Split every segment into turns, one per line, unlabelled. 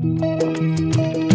Música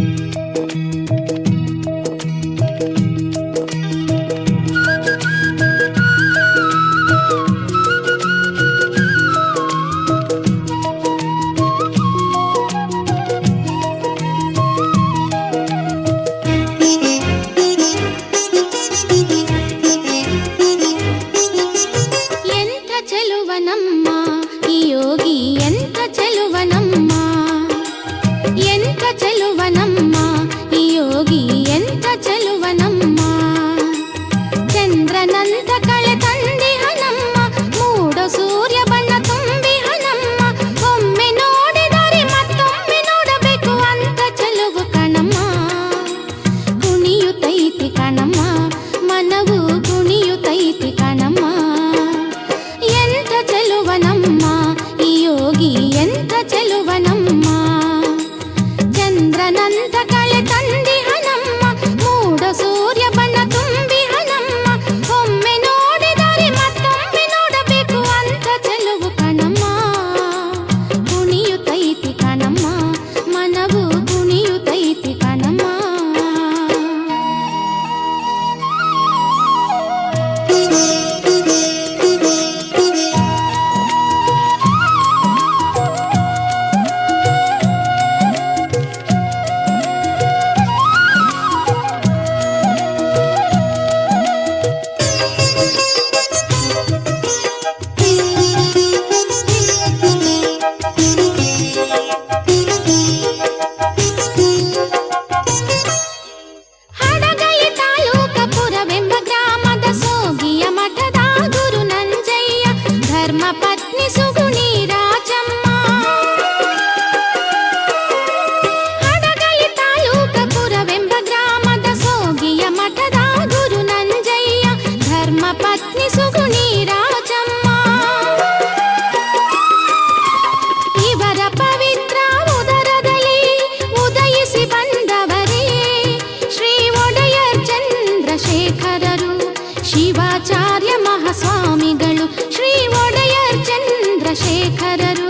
Shivacharya ಮಹಾಸ್ವಾಮಿಗಳು ಶ್ರೀ ಒಡೆಯರ್ ಚಂದ್ರಶೇಖರರು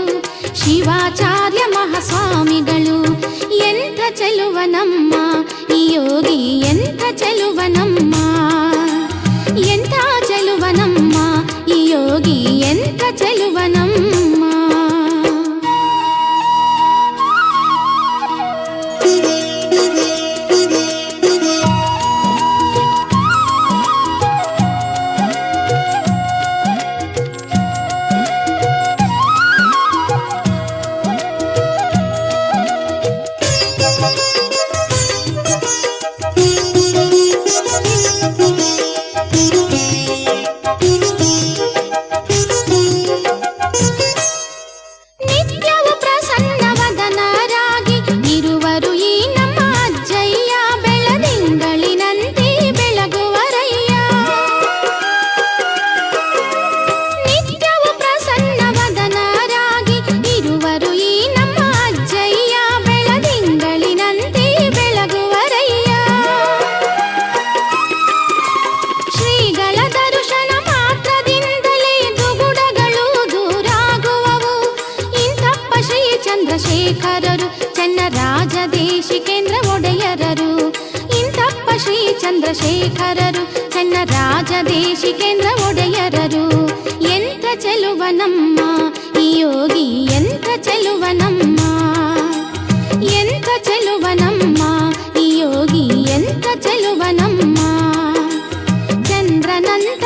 ಶಿವಾಚಾರ್ಯ ಮಹಾಸ್ವಾಮಿಗಳು ಎಂಥ ಚೆಲುವ ನಮ್ಮ ಈ ಯೋಗಿ ಎಂಥ ಚೆಲುವ ನಮ್ಮ ಚಂದ್ರಶೇಖರರು ಚೆನ್ನ ರಾಜದೇಶಿಕೇಂದ್ರ ಒಡೆಯರರು ಎಂತ ಚೆಲುವನಮ್ಮ ಈ ಯೋಗಿ ಎಂತ ಚೆಲುವನಮ್ಮ ಎಂತ ಚೆಲುವನಮ್ಮ ಈ ಯೋಗಿ ಎಂತ ಚೆಲುವನಮ್ಮ ಚಂದ್ರನಂತ